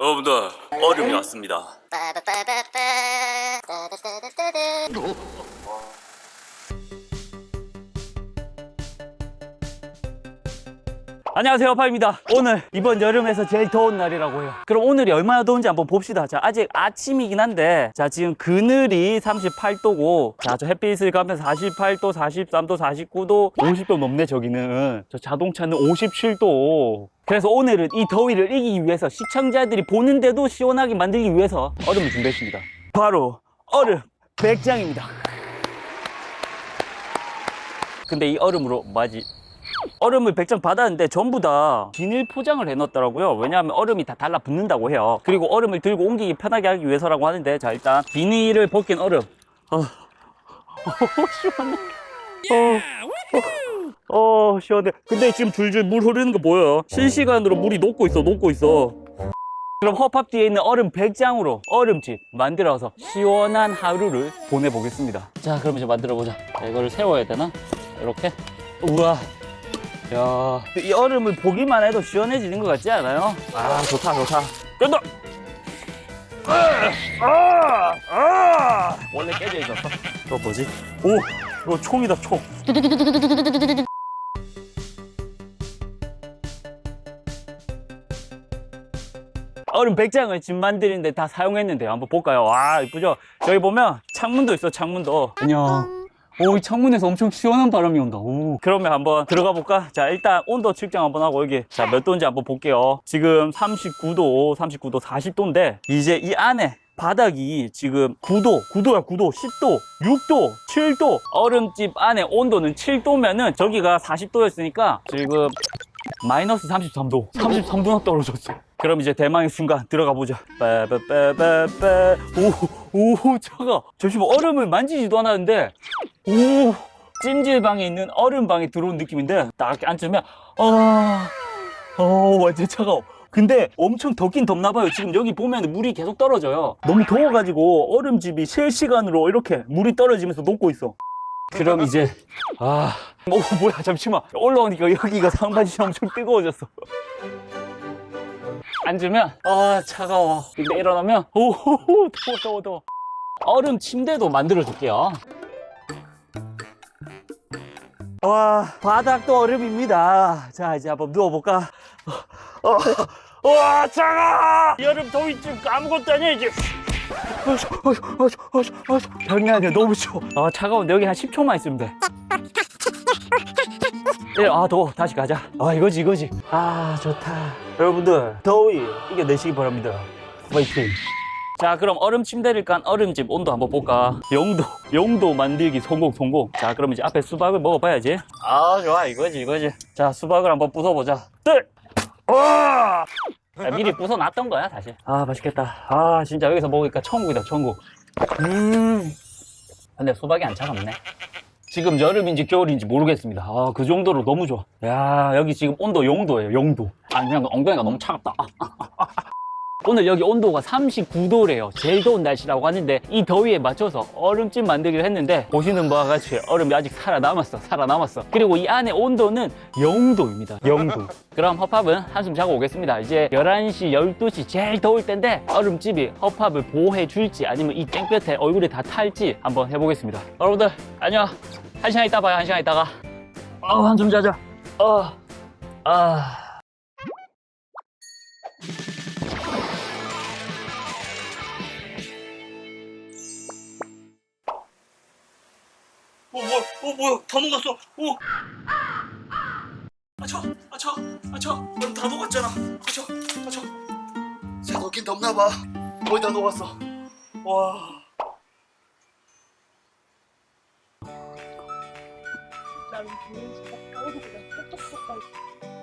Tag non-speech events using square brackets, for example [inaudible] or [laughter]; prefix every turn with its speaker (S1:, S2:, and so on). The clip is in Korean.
S1: 여러분들 얼음이 왔습니다. 안녕하세요 파입니다. 오늘 이번 여름에서 제일 더운 날이라고 해요. 그럼 오늘이 얼마나 더운지 한번 봅시다. 자 아직 아침이긴 한데 자 지금 그늘이 38도고 자 저 햇빛을 가면 48도 43도 49도 50도 넘네 저기는. 저 자동차는 57도 그래서 오늘은 이 더위를 이기기 위해서 시청자들이 보는데도 시원하게 만들기 위해서 얼음을 준비했습니다 바로 얼음 100장입니다 근데 이 얼음으로 뭐하지 얼음을 100장 받았는데 전부 다 비닐 포장을 해놨더라고요. 왜냐하면 얼음이 다 달라붙는다고 해요. 그리고 얼음을 들고 옮기기 편하게 하기 위해서라고 하는데 자 일단 비닐을 벗긴 얼음. 어, [laughs] 어 시원해. 어, 어 시원해. 근데 지금 줄줄 물 흐르는 거 보여요. 실시간으로 물이 녹고 있어, 녹고 있어. 그럼 허팝 뒤에 있는 얼음 100장으로 얼음집 만들어서 시원한 하루를 보내보겠습니다. 자, 그럼 이제 만들어 보자. 이거를 세워야 되나? 이렇게. 우와. 야, 이 얼음을 보기만 해도 시원해지는 것 같지 않아요? 아, 좋다, 좋다. 끈다! 아, 아, 아! 원래 깨져 있었어. 이거 뭐지? 오, 이거 총이다, 총. [laughs] 얼음 100장을 집 만드는데 다 사용했는데요. 한번 볼까요? 와, 이쁘죠? 저기 보면 창문도 있어, 창문도. 안녕. 오, 이 창문에서 엄청 시원한 바람이 온다. 오. 그러면 한번 들어가 볼까? 자, 일단 온도 측정 한번 하고 여기. 자, 몇 도인지 한번 볼게요. 지금 39도, 39도, 40도인데 이제 이 안에 바닥이 지금 9도, 9도야 9도, 10도, 6도, 7도. 얼음집 안에 온도는 7도면은 저기가 40도였으니까 지금 마이너스 33도. 33도나 떨어졌어. 그럼 이제 대망의 순간 들어가 보자. 빠빠빠빠빠. 오, 오, 차가. 잠시만 얼음을 만지지도 않았는데, 오, 찜질방에 있는 얼음방에 들어온 느낌인데, 딱 앉으면, 아, 어, 완전 차가워. 근데 엄청 덥긴 덥나 봐요. 지금 여기 보면 물이 계속 떨어져요. 너무 더워가지고 얼음집이 실시간으로 이렇게 물이 떨어지면서 녹고 있어. 그럼 이제 아, 어 뭐야 잠시만 올라오니까 여기가 상반신이 엄청 뜨거워졌어. 앉으면 아 차가워. 근데 일어나면 오호호 더워 더워 더워. 얼음 침대도 만들어 줄게요. 와 바닥도 얼음입니다. 자 이제 한번 누워볼까? 어, 어, 와 차가! 여름 더위쯤 아무것도 아니야 이제. 장난 아니야 너무 추워. 아 차가운데 여기 한 10초만 있으면 돼. 네, 아 더워. 다시 가자. 아 이거지 이거지. 아 좋다. 여러분들 더위 이겨내시기 바랍니다. 파이팅. 자 그럼 얼음 침대를 깐 얼음집 온도 한번 볼까? 영도 영도 만들기 성공 성공 자 그럼 이제 앞에 수박을 먹어봐야지. 아 좋아. 이거지 이거지. 자 수박을 한번 부숴보자. 둘! 와! 야, 미리 부숴놨던 거야 사실. 아 맛있겠다. 아 진짜 여기서 먹으니까 천국이다 천국. 음. 근데 수박이 안 차갑네 지금 여름인지 겨울인지 모르겠습니다. 아 그 정도로 너무 좋아. 야 여기 지금 온도 영도예요 영도. 아 그냥 엉덩이가 너무 차갑다. 아. 오늘 여기 온도가 39도래요. 제일 더운 날씨라고 하는데 이 더위에 맞춰서 얼음찜 만들기로 했는데 보시는 바와 같이 얼음이 아직 살아남았어. 살아남았어. 그리고 이 안에 온도는 0도입니다. 0도. [laughs] 그럼 허팝은 한숨 자고 오겠습니다. 이제 11시, 12시 제일 더울 텐데 얼음집이 허팝을 보호해 줄지 아니면 이 땡볕에 얼굴에 다 탈지 한번 해보겠습니다. 여러분들 안녕. 한 시간 있다 봐요. 한 시간 있다가. 어, 한숨 자자. 어. 아. 어 뭐야? 어 뭐야? 다 녹았어. 어. 아차 아차 아차 얼음 다 녹았잖아. 아차 아차 자 녹긴 덥나 봐. 거의 다 녹았어. 와.
S2: 나는 순간 얼굴이 막 똑똑똑